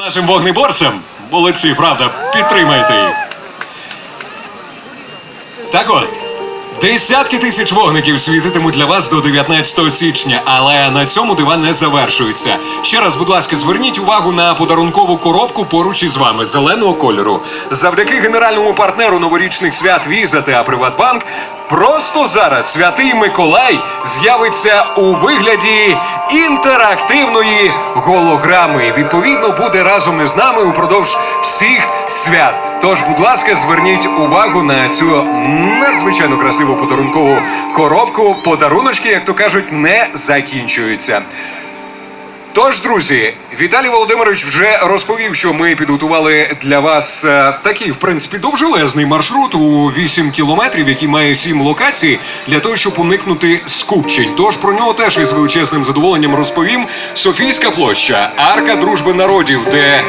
Нашим вогнеборцям молодці, правда, підтримайте їх. Так от, десятки тисяч вогників світитимуть для вас до 19 січня, але на цьому дива не завершуються. Ще раз, будь ласка, зверніть увагу на подарункову коробку поруч із вами зеленого кольору. Завдяки генеральному партнеру новорічних свят Віза та Приватбанк. Просто зараз святий Миколай з'явиться у вигляді інтерактивної голограми. Відповідно, буде разом із нами упродовж всіх свят. Тож, будь ласка, зверніть увагу на цю надзвичайно красиву подарункову коробку. Подаруночки, як то кажуть, не закінчуються. Тож, друзі, Віталій Володимирович вже розповів, що ми підготували для вас е, такий, в принципі, довжелезний маршрут у 8 кілометрів, який має 7 локацій, для того, щоб уникнути скупчень. Тож про нього теж із величезним задоволенням розповім. Софійська площа, арка дружби народів, де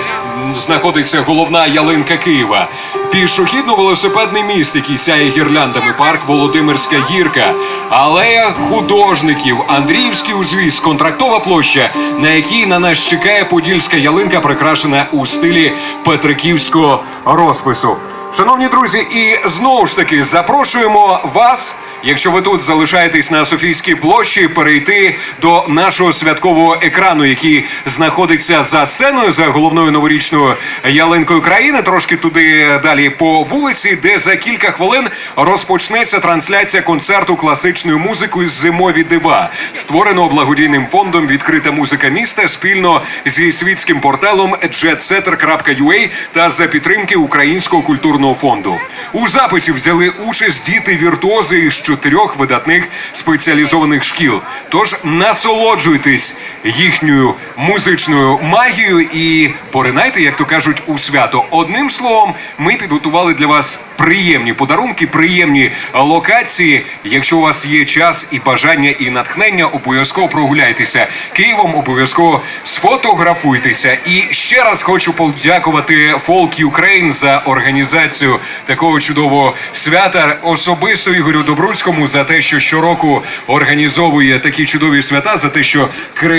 знаходиться головна ялинка Києва. Пішохідно-велосипедний міст, який сяє гірляндами, парк Володимирська гірка, алея художників, Андріївський узвіз, контрактова площа, на якій на нас чекає подільська ялинка, прикрашена у стилі петриківського розпису. Шановні друзі, і знову ж таки запрошуємо вас, якщо ви тут залишаєтесь на Софійській площі, перейти до нашого святкового екрану, який знаходиться за сценою за головною новорічною ялинкою країни. Трошки туди далі по вулиці, де за кілька хвилин розпочнеться трансляція концерту класичною музикою зимові дива, створеного благодійним фондом Відкрита музика міста спільно зі світським порталом jetsetter.ua та за підтримки Українського культурного фонду. У записі взяли участь діти віртуози із чотирьох видатних спеціалізованих шкіл. Тож насолоджуйтесь їхньою музичною магією і поринайте, як то кажуть, у свято. Одним словом, ми підготували для вас приємні подарунки, приємні локації. Якщо у вас є час і бажання і натхнення, обов'язково прогуляйтеся Києвом, обов'язково сфотографуйтеся. І ще раз хочу подякувати Folk Ukraine за організацію такого чудового свята. Особисто Ігорю Добруцькому за те, що щороку організовує такі чудові свята, за те, що креативно